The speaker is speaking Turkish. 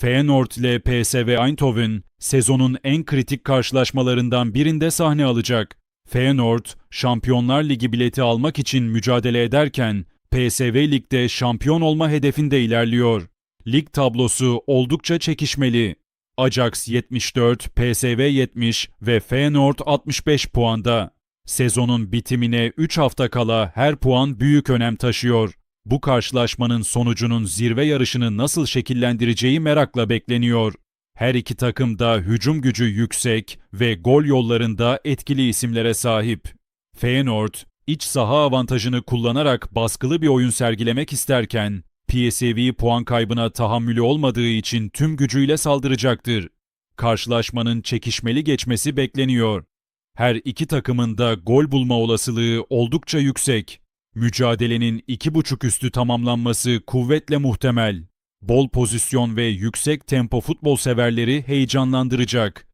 Feyenoord ile PSV Eindhoven sezonun en kritik karşılaşmalarından birinde sahne alacak. Feyenoord, Şampiyonlar Ligi bileti almak için mücadele ederken PSV Lig'de şampiyon olma hedefinde ilerliyor. Lig tablosu oldukça çekişmeli. Ajax 74, PSV 70 ve Feyenoord 65 puanda. Sezonun bitimine 3 hafta kala her puan büyük önem taşıyor. Bu karşılaşmanın sonucunun zirve yarışını nasıl şekillendireceği merakla bekleniyor. Her iki takım da hücum gücü yüksek ve gol yollarında etkili isimlere sahip. Feyenoord, iç saha avantajını kullanarak baskılı bir oyun sergilemek isterken, PSV puan kaybına tahammülü olmadığı için tüm gücüyle saldıracaktır. Karşılaşmanın çekişmeli geçmesi bekleniyor. Her iki takımın da gol bulma olasılığı oldukça yüksek. Mücadelenin iki buçuk üstü tamamlanması kuvvetle muhtemel. Bol pozisyon ve yüksek tempo futbol severleri heyecanlandıracak.